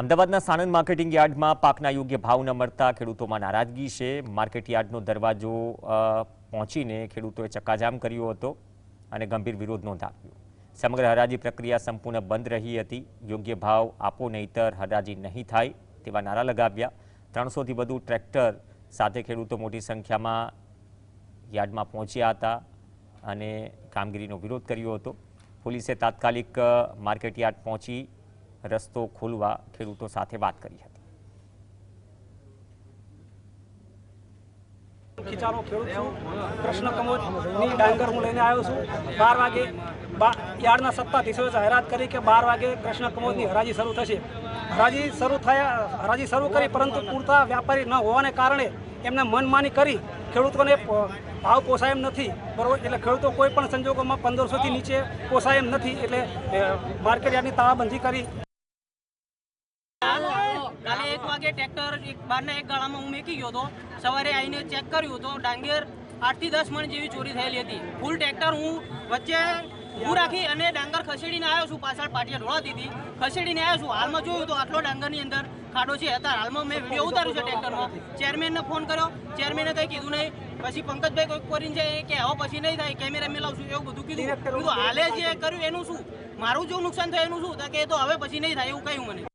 અમદાવાદના સાણંદ માર્કેટિંગ યાર્ડમાં પાકના યોગ્ય ભાવ ન મળતા ખેડૂતોમાં નારાજગી છે. માર્કેટ યાર્ડનો દરવાજો પહોંચીને ખેડૂતોએ ચક્કાજામ કર્યો હતો અને ગંભીર વિરોધ નોંધાવ્યો. સમગ્ર હરાજી પ્રક્રિયા સંપૂર્ણ બંધ રહી હતી. યોગ્ય ભાવ આપો નહીતર હરાજી નહીં થાય તેવા નારા લગાવ્યા. ત્રણસોથી વધુ ટ્રેક્ટર સાથે ખેડૂતો મોટી સંખ્યામાં યાર્ડમાં પહોંચ્યા હતા અને કામગીરીનો વિરોધ કર્યો હતો. પોલીસે તાત્કાલિક માર્કેટ યાર્ડ પહોંચી રસ્તો ખોલવા ખેડૂતો સાથે વાત કરી હતી. ખીચાનો ખેડૂત છું. કૃષ્ણ કમોદની ડાંગર હું લઈને આવ્યો છું. બાર વાગે યાર્ડના સત્તાધીશોએ જાહેરાત કરી કે બાર વાગે કૃષ્ણ કમોજની હરાજી શરૂ થશે. હરાજી શરૂ થયા, હરાજી શરૂ કરી પરંતુ પૂરતા વ્યાપારી ન હોવાને કારણે એમને મનમાની કરી ખેડૂતોને ભાવ પોસાય એમ નથી. બરોબર? એટલે ખેડૂતો કોઈ પણ સંજોગોમાં પંદરસોથી નીચે પોસાય એમ નથી. એટલે માર્કેટ યાર્ડની તાળાબંધી કરી કાલે એક વાગે ટ્રેક્ટર એક બારના એક ગાળામાં હું મેકી ગયો હતો. સવારે આવીને ચેક કર્યું તો ડાંગેર આઠથી દસ મણ જેવી ચોરી થયેલી હતી. ફૂલ ટ્રેક્ટર હું વચ્ચે ઊભું રાખી અને ડાંગર ખસેડીને આવ્યો છું. પાછળ પાટિયા ઢોળાતી હતી. ખસેડીને આવ્યો છું. હાલમાં જોયું તો આટલો ડાંગરની અંદર ખાડો છે. અત્યારે હાલમાં મેં વીડિયો ઉતાર્યું છે ટ્રેક્ટરમાં. ચેરમેનને ફોન કર્યો. ચેરમેને કંઈ કીધું નહીં. પછી પંકજભાઈ કોઈક કરીને છે કે હવે પછી નહીં થાય. કેમેરા મેલાવશું એવું બધું કીધું. કીધું, હાલે જે કર્યું, એનું શું? મારું જો નુકસાન થાય, એનું શું? કે એ તો હવે પછી નહીં થાય. એવું કહ્યું મને.